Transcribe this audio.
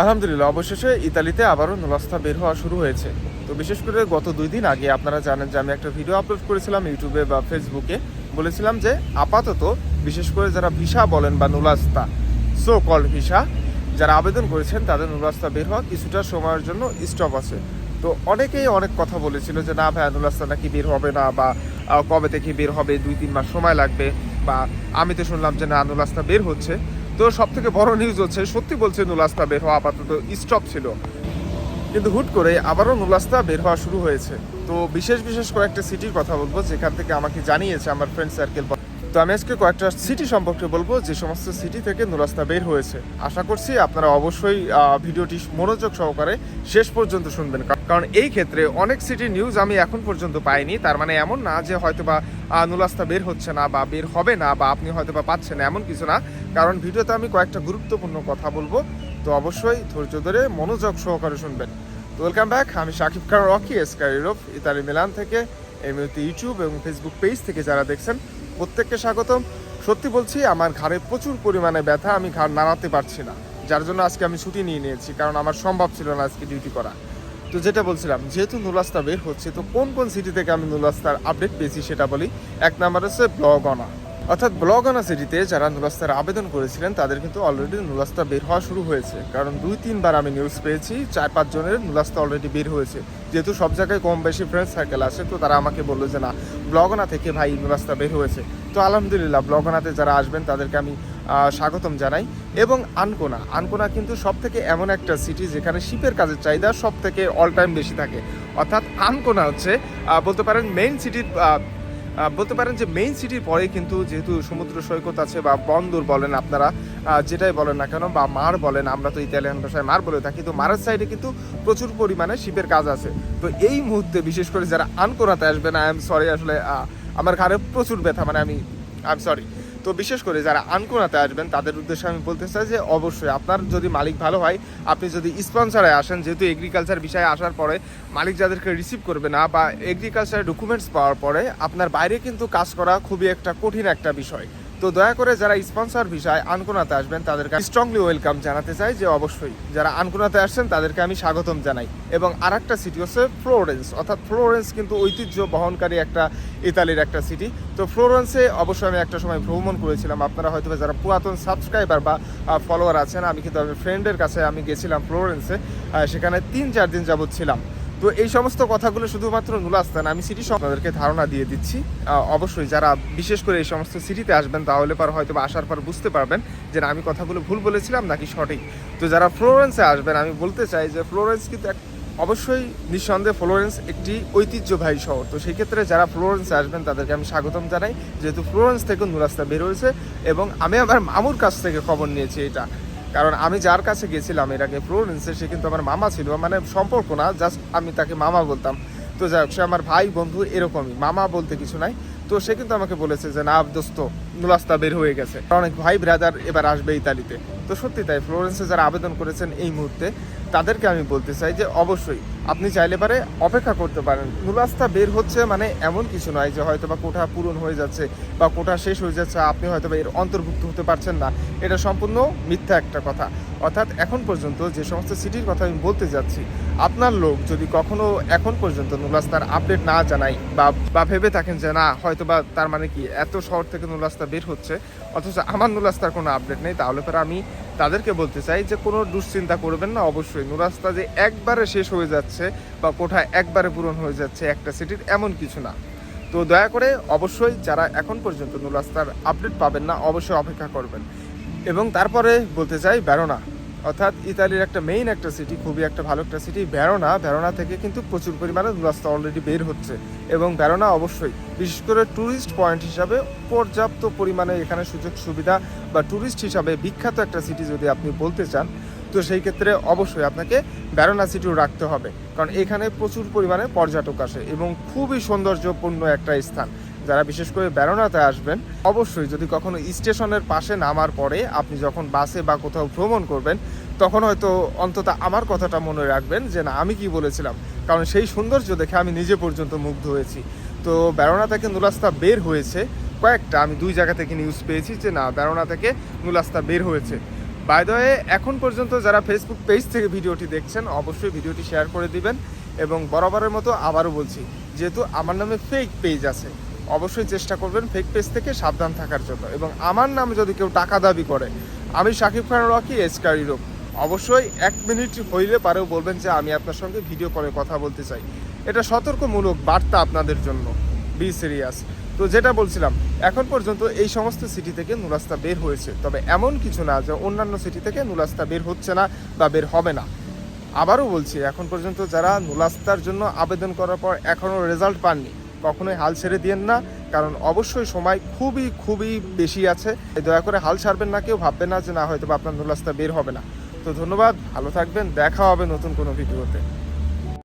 আলহামদুলিল্লাহ, অবশেষে ইতালিতে আবারও নুলাস্তা বের হওয়া শুরু হয়েছে। তো বিশেষ করে গত দুই দিন আগে আপনারা জানেন যে আমি একটা ভিডিও আপলোড করেছিলাম ইউটিউবে বা ফেসবুকে। বলেছিলাম যে আপাতত বিশেষ করে যারা ভিসা বলেন বা নুলাস্তা সো কল ভিসা, যারা আবেদন করেছেন তাদের নুলাস্তা বের হওয়া কিছুটা সময়ের জন্য স্টপ আছে। তো অনেকেই অনেক কথা বলেছিল যে, না ভাই নুলাস্তা নাকি বের হবে না বা কবে থেকে বের হবে? দুই, তিন মাস সময় লাগবে। বা আমি তো শুনলাম যে, না নুলাস্তা বের হচ্ছে। তো সব থেকে বড় নিউজ হচ্ছে, সত্যি বলছে, নুলাস্তা বের হওয়া আপাতত স্টপ ছিল। কিন্তু হুট করে আবারও নুলাস্তা বের হওয়া শুরু হয়েছে। তো বিশেষ বিশেষ কয়েকটা সিটির কথা বলব, যেখান থেকে আমাকে জানিয়েছে আমার ফ্রেন্ড সার্কেল তো আমি আজকে কয়েকটা সিটি সম্পর্কে বলব যে সমস্ত সিটি থেকে নুলাস্তা বের হয়েছে। আশা করছি আপনারা অবশ্যই ভিডিওটি মনোযোগ সহকারে শেষ পর্যন্ত শুনবেন। কারণ এই ক্ষেত্রে অনেক সিটির নিউজ আমি এখন পর্যন্ত পাইনি। তার মানে এমন না যে হয়তো বা আহ, নুলাস্তা বের হচ্ছে না বা বের হবে না বা আপনি হয়তো বা পাচ্ছেন এমন কিছু না। কারণ ভিডিওতে আমি কয়েকটা গুরুত্বপূর্ণ কথা বলব। তো অবশ্যই ধৈর্য ধরে মনোযোগ সহকারে শুনবেন। তো ওয়েলকাম ব্যাক আমি শাকিব খান রকি এসকার ইউরোপ ইতালি মিলান থেকে এই মুহূর্তে ইউটিউব এবং ফেসবুক পেজ থেকে যারা দেখছেন প্রত্যেককে স্বাগতম। সত্যি বলছি, আমার ঘাড়ে প্রচুর পরিমাণে ব্যথা, আমি ঘাড় নাড়াতে পারছি না। যার জন্য আজকে আমি ছুটি নিয়ে নিয়েছি, কারণ আমার সম্ভব ছিল না আজকে ডিউটি করা। তো যেটা বলছিলাম, যেহেতু নুলাস্তা বের হচ্ছে, তো কোন কোন সিটি থেকে আমি নুলাস্তার আপডেট পেয়েছি সেটা বলি। এক নাম্বার হচ্ছে ব্লগনা অর্থাৎ ব্লগনা সিটিতে যারা নুলাস্তার আবেদন করেছিলেন, তাদের কিন্তু অলরেডি নুলাস্তা বের হওয়া শুরু হয়েছে। কারণ দুই, তিনবার আমি নিউজ পেয়েছি, চার, পাঁচ জনের নুলাস্তা অলরেডি বের হয়েছে। যেহেতু সব জায়গায় কম বেশি ফ্রেন্ড সার্কেল আছে, তো তারা আমাকে বলল যে, না ব্লগনা থেকে ভাই নুলাস্তা বের হয়েছে। তো আলহামদুলিল্লাহ ব্লগনাতে যারা আসবেন, তাদেরকে আমি স্বাগতম জানাই। এবং আনকোনা আনকোনা কিন্তু সব থেকে এমন একটা সিটি যেখানে শিপের কাজের চাহিদা সব থেকে অল টাইম বেশি থাকে। অর্থাৎ আনকোনা হচ্ছে বলতে পারেন মেইন সিটির বলতে পারেন যে মেইন সিটির পরে কিন্তু যেহেতু সমুদ্র সৈকত আছে বা বন্দর বলেন আপনারা যেটাই বলেন না কেন, বা মার বলেন, আমরা তো ইতালিয়ান ভাষায় মার বলে থাকি, তো মারের সাইডে কিন্তু প্রচুর পরিমাণে শিপের কাজ আছে। তো এই মুহূর্তে বিশেষ করে যারা আনকোরাতে আসবেন আই এম সরি আসলে আমার ঘাড়ে প্রচুর ব্যথা মানে আমি আই এম সরি তো বিশেষ করে যারা আনকোনাতে আসবেন, তাদের উদ্দেশ্যে আমি বলতে চাই যে অবশ্যই আপনার যদি মালিক ভালো হয়, আপনি যদি স্পন্সারে আসেন, যেহেতু এগ্রিকালচার বিষয়ে আসার পরে মালিক যাদেরকে রিসিভ করবে না বা এগ্রিকালচারের ডকুমেন্টস পাওয়ার পরে আপনার বাইরে কিন্তু কাজ করা খুবই একটা কঠিন একটা বিষয়। তো দয়া করে যারা স্পন্সর বিষয় আনকোনাতে আসবেন তাদেরকে স্ট্রংলি ওয়েলকাম জানাতে চাই যে অবশ্যই যারা আনকোনাতে আসছেন, তাদেরকে আমি স্বাগতম জানাই। এবং আর একটা সিটি হচ্ছে ফ্লোরেন্স অর্থাৎ ফ্লোরেন্স কিন্তু ঐতিহ্য বহনকারী একটা ইতালির একটা সিটি তো ফ্লোরেন্সে অবশ্যই আমি একটা সময় ভ্রমণ করেছিলাম। আপনারা হয়তো যারা পুরাতন সাবস্ক্রাইবার বা ফলোয়ার আছেন, আমি কিন্তু আমি ফ্রেন্ডের কাছে আমি গেছিলাম ফ্লোরেন্সে সেখানে তিন চার দিন যাবৎ ছিলাম। তো এই সমস্ত কথাগুলো শুধুমাত্র নুলাস্তান আমি সিটি আপনাদেরকে ধারণা দিয়ে দিচ্ছি। অবশ্যই যারা বিশেষ করে এই সমস্ত সিটিতে আসবেন, তাহলে পর হয়তো আসার পর বুঝতে পারবেন যে আমি কথাগুলো ভুল বলেছিলাম নাকি সঠিক। তো যারা ফ্লোরেন্সে আসবেন, আমি বলতে চাই যে ফ্লোরেন্স কিন্তু এক অবশ্যই নিঃসন্দেহে ফ্লোরেন্স একটি ঐতিহ্যবাহী শহর। তো সেই ক্ষেত্রে যারা ফ্লোরেন্সে আসবেন, তাদেরকে আমি স্বাগতম জানাই। যেহেতু ফ্লোরেন্স থেকে নুরাস্তা বের হয়েছে এবং আমি আমার মামুর কাছ থেকে খবর নিয়েছি এটা। কারণ আমি যার কাছে গেছিলাম, এর আগে ফ্লোরেন্সে সে কিন্তু আমার মামা ছিল মানে সম্পর্ক না জাস্ট আমি তাকে মামা বলতাম। তো যাই সে আমার ভাই, বন্ধু, এরকমই। মামা বলতে কিছু নাই। তো সে কিন্তু আমাকে বলেছে যে, না, দোস্ত নুলাস্তা বের হয়ে গেছে। অনেক ভাই ব্রাদার এবার আসবে ইতালিতে। তো সত্যি তাই ফ্লোরেন্সে যারা আবেদন করেছেন এই মুহূর্তে তাদেরকে আমি বলতে চাই যে অবশ্যই আপনি চাইলে পারে অপেক্ষা করতে পারেন। নুলাস্তা বের হচ্ছে মানে এমন কিছু নয় যে হয়তো বা কোঠা পূরণ হয়ে যাচ্ছে বা কোঠা শেষ হয়ে যাচ্ছে, আপনি হয়তো বা এর অন্তর্ভুক্ত হতে পারছেন না। এটা সম্পূর্ণ মিথ্যা একটা কথা। অর্থাৎ এখন পর্যন্ত যে সমস্ত সিটির কথা আমি বলতে যাচ্ছি, আপনার লোক যদি কখনো এখন পর্যন্ত নুলাস্তার আপডেট না জানাই বা বা ভেবে থাকেন যে না হয়তো বা তার মানে কি এত শহর থেকে নুলাস্তা বের হচ্ছে, অথচ আমার নুলাস্তার কোনো আপডেট নেই, তাহলে পরে আমি তাদেরকে বলতে চাই যে কোনো দুশ্চিন্তা করবেন না, অবশ্যই। নুরাস্তা যে একবারে শেষ হয়ে যাচ্ছে বা কোঠা একবারে পূরণ হয়ে যাচ্ছে একটা সিটির এমন কিছু না। তো দয়া করে অবশ্যই যারা এখন পর্যন্ত নুরাস্তার আপডেট পাবেন না, অবশ্যই অপেক্ষা করবেন। এবং তারপরে বলতে চাই ব্যারোনা অর্থাৎ ইতালির একটা মেইন একটা সিটি খুবই একটা ভালো একটা সিটি ভ্যারোনা ভ্যারোনা থেকে কিন্তু প্রচুর পরিমাণে রাস্তা অলরেডি বের হচ্ছে। এবং ভ্যারোনা অবশ্যই, বিশেষ করে ট্যুরিস্ট পয়েন্ট হিসাবে পর্যাপ্ত পরিমাণে এখানে সুযোগ সুবিধা বা ট্যুরিস্ট হিসাবে বিখ্যাত একটা সিটি যদি আপনি বলতে চান, তো সেই ক্ষেত্রে অবশ্যই আপনাকে ভ্যারোনা সিটিও রাখতে হবে। কারণ এখানে প্রচুর পরিমাণে পর্যটক আসে এবং খুবই সৌন্দর্যপূর্ণ একটা স্থান। যারা বিশেষ করে বেরোনাতে আসবেন, অবশ্যই যদি কখনো স্টেশনের পাশে নামার পরে আপনি যখন বাসে বা কোথাও ভ্রমণ করবেন, তখন হয়তো অন্তত আমার কথাটা মনে রাখবেন যে, না, আমি কি বলেছিলাম? কারণ সেই সৌন্দর্য দেখে আমি নিজে পর্যন্ত মুগ্ধ হয়েছি। তো বেরোনা থেকে নুলাস্তা বের হয়েছে কয়েকটা, আমি দুই জায়গা থেকে নিউজ পেয়েছি যে, না বেরোনা থেকে নুলাস্তা বের হয়েছে। বাই দ্য এখন পর্যন্ত যারা ফেসবুক পেজ থেকে ভিডিওটি দেখছেন, অবশ্যই ভিডিওটি শেয়ার করে দিবেন এবং বরাবরের মতো আবারও বলছি, যেহেতু আমার নামে ফেক পেজ আছে অবশ্যই চেষ্টা করবেন ফেক পেজ থেকে সাবধান থাকার জন্য। এবং আমার নামে যদি কেউ টাকা দাবি করে, আমি শাকিব খান রকি, এসকারি রোগ অবশ্যই এক মিনিট হইলে পারেও বলবেন যে আমি আপনার সঙ্গে ভিডিও কলে কথা বলতে চাই। এটা সতর্কমূলক বার্তা আপনাদের জন্য, বি সিরিয়াস। তো যেটা বলছিলাম, এখন পর্যন্ত এই সমস্ত সিটি থেকে নুরাস্তা বের হয়েছে। তবে এমন কিছু না যে অন্যান্য সিটি থেকে নুরাস্তা বের হচ্ছে না বা বের হবে না। আবারও বলছি, এখন পর্যন্ত যারা নুলাস্তার জন্য আবেদন করার পর এখনও রেজাল্ট পাননি কখনোই হাল ছেড়ে দিয়েন না, কারণ অবশ্যই সময় খুবই খুবই বেশি আছে। দয়া করে হাল ছাড়বেন না, কেউ ভাববেন না যে না হয়তো বা আপনার নুলাস্তা বের হবে না। তো ধন্যবাদ, ভালো থাকবেন, দেখা হবে নতুন কোনো ভিডিওতে।